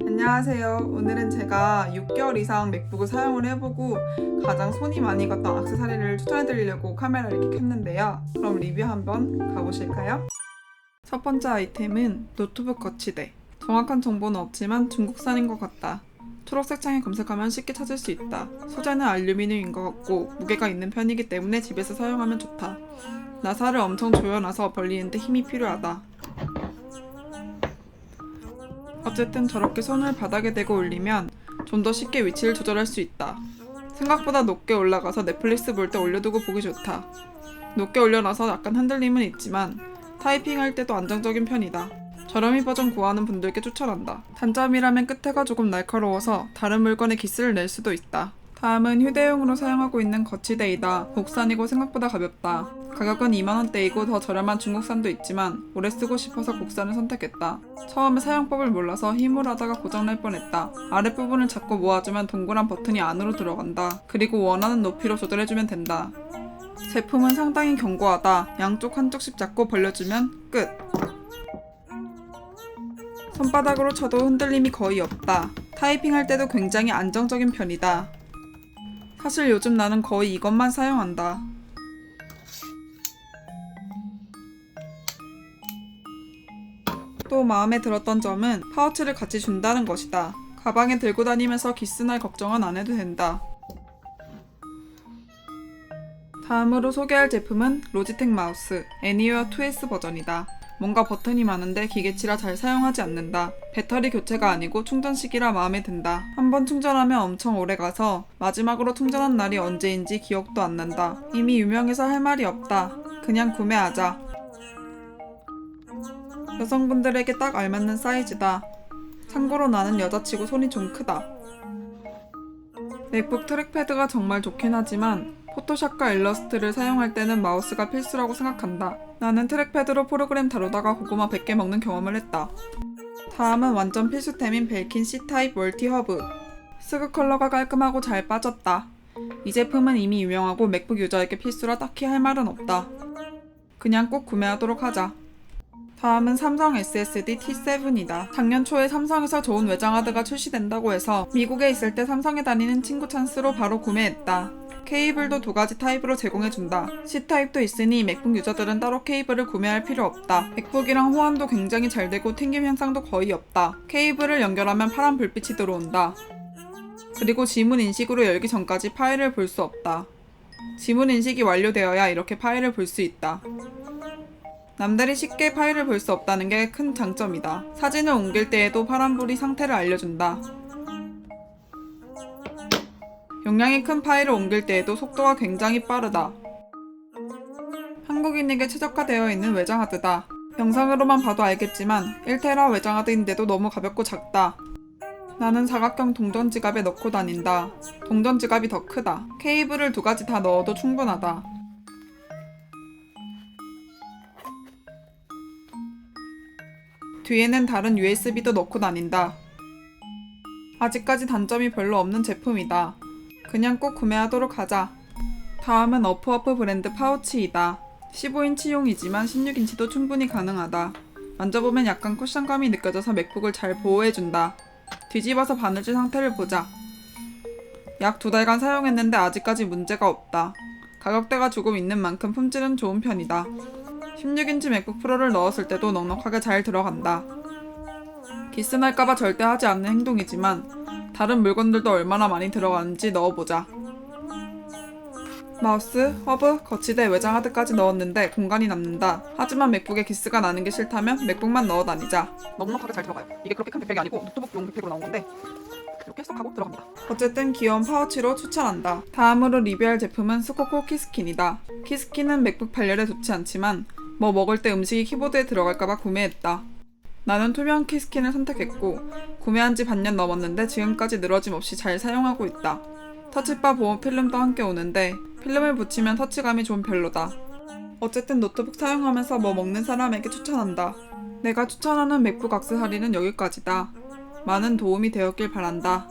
안녕하세요. 오늘은 제가 6개월 이상 맥북을 사용을 해보고 가장 손이 많이 갔던 액세서리를 추천해드리려고 카메라를 이렇게 켰는데요. 그럼 리뷰 한번 가보실까요? 첫 번째 아이템은 노트북 거치대. 정확한 정보는 없지만 중국산인 것 같다. 초록색 창에 검색하면 쉽게 찾을 수 있다. 소재는 알루미늄인 것 같고 무게가 있는 편이기 때문에 집에서 사용하면 좋다. 나사를 엄청 조여놔서 벌리는데 힘이 필요하다. 어쨌든 저렇게 손을 바닥에 대고 올리면 좀 더 쉽게 위치를 조절할 수 있다. 생각보다 높게 올라가서 넷플릭스 볼 때 올려두고 보기 좋다. 높게 올려놔서 약간 흔들림은 있지만 타이핑할 때도 안정적인 편이다. 저렴이 버전 구하는 분들께 추천한다. 단점이라면 끝에가 조금 날카로워서 다른 물건에 기스를 낼 수도 있다. 다음은 휴대용으로 사용하고 있는 거치대이다. 국산이고 생각보다 가볍다. 가격은 2만원대이고 더 저렴한 중국산도 있지만 오래 쓰고 싶어서 국산을 선택했다. 처음에 사용법을 몰라서 힘을 하다가 고장날 뻔했다. 아랫부분을 잡고 모아주면 동그란 버튼이 안으로 들어간다. 그리고 원하는 높이로 조절해주면 된다. 제품은 상당히 견고하다. 양쪽 한쪽씩 잡고 벌려주면 끝. 손바닥으로 쳐도 흔들림이 거의 없다. 타이핑할 때도 굉장히 안정적인 편이다. 사실 요즘 나는 거의 이것만 사용한다. 또 마음에 들었던 점은 파우치를 같이 준다는 것이다. 가방에 들고 다니면서 기스날 걱정은 안 해도 된다. 다음으로 소개할 제품은 로지텍 마우스 애니웨어 2S 버전이다. 뭔가 버튼이 많은데 기계치라 잘 사용하지 않는다. 배터리 교체가 아니고 충전식이라 마음에 든다. 한번 충전하면 엄청 오래 가서 마지막으로 충전한 날이 언제인지 기억도 안 난다. 이미 유명해서 할 말이 없다. 그냥 구매하자. 여성분들에게 딱 알맞는 사이즈다. 참고로 나는 여자치고 손이 좀 크다. 맥북 트랙패드가 정말 좋긴 하지만 포토샵과 일러스트를 사용할 때는 마우스가 필수라고 생각한다. 나는 트랙패드로 프로그램 다루다가 고구마 100개 먹는 경험을 했다. 다음은 완전 필수템인 벨킨 C타입 멀티 허브. 스그 컬러가 깔끔하고 잘 빠졌다. 이 제품은 이미 유명하고 맥북 유저에게 필수라 딱히 할 말은 없다. 그냥 꼭 구매하도록 하자. 다음은 삼성 SSD T7이다. 작년 초에 삼성에서 좋은 외장 하드가 출시된다고 해서 미국에 있을 때 삼성에 다니는 친구 찬스로 바로 구매했다. 케이블도 두 가지 타입으로 제공해준다. C타입도 있으니 맥북 유저들은 따로 케이블을 구매할 필요 없다. 맥북이랑 호환도 굉장히 잘 되고 튕김 현상도 거의 없다. 케이블을 연결하면 파란 불빛이 들어온다. 그리고 지문 인식으로 열기 전까지 파일을 볼 수 없다. 지문 인식이 완료되어야 이렇게 파일을 볼 수 있다. 남들이 쉽게 파일을 볼 수 없다는 게 큰 장점이다. 사진을 옮길 때에도 파란불이 상태를 알려준다. 용량이 큰 파일을 옮길 때에도 속도가 굉장히 빠르다. 한국인에게 최적화되어 있는 외장하드다. 영상으로만 봐도 알겠지만 1테라 외장하드인데도 너무 가볍고 작다. 나는 사각형 동전 지갑에 넣고 다닌다. 동전 지갑이 더 크다. 케이블을 두 가지 다 넣어도 충분하다. 뒤에는 다른 USB도 넣고 다닌다. 아직까지 단점이 별로 없는 제품이다. 그냥 꼭 구매하도록 하자. 다음은 어프어프 브랜드 파우치이다. 15인치용이지만 16인치도 충분히 가능하다. 만져보면 약간 쿠션감이 느껴져서 맥북을 잘 보호해준다. 뒤집어서 바느질 상태를 보자. 약 두 달간 사용했는데 아직까지 문제가 없다. 가격대가 조금 있는 만큼 품질은 좋은 편이다. 16인치 맥북 프로를 넣었을 때도 넉넉하게 잘 들어간다. 기스 날까봐 절대 하지 않는 행동이지만 다른 물건들도 얼마나 많이 들어가는지 넣어보자. 마우스, 허브, 거치대, 외장하드까지 넣었는데 공간이 남는다. 하지만 맥북에 기스가 나는 게 싫다면 맥북만 넣어 다니자. 넉넉하게 잘 들어가요. 이게 그렇게 큰 백팩이 아니고 노트북용 백팩으로 나온 건데 이렇게 쏙 하고 들어갑니다. 어쨌든 귀여운 파우치로 추천한다. 다음으로 리뷰할 제품은 스코코 키스킨이다. 키스킨은 맥북 발열에 좋지 않지만 뭐 먹을 때 음식이 키보드에 들어갈까봐 구매했다. 나는 투명 키스킨을 선택했고 구매한 지 반년 넘었는데 지금까지 늘어짐 없이 잘 사용하고 있다. 터치바 보호 필름도 함께 오는데 필름을 붙이면 터치감이 좀 별로다. 어쨌든 노트북 사용하면서 뭐 먹는 사람에게 추천한다. 내가 추천하는 맥북 액세서리는 여기까지다. 많은 도움이 되었길 바란다.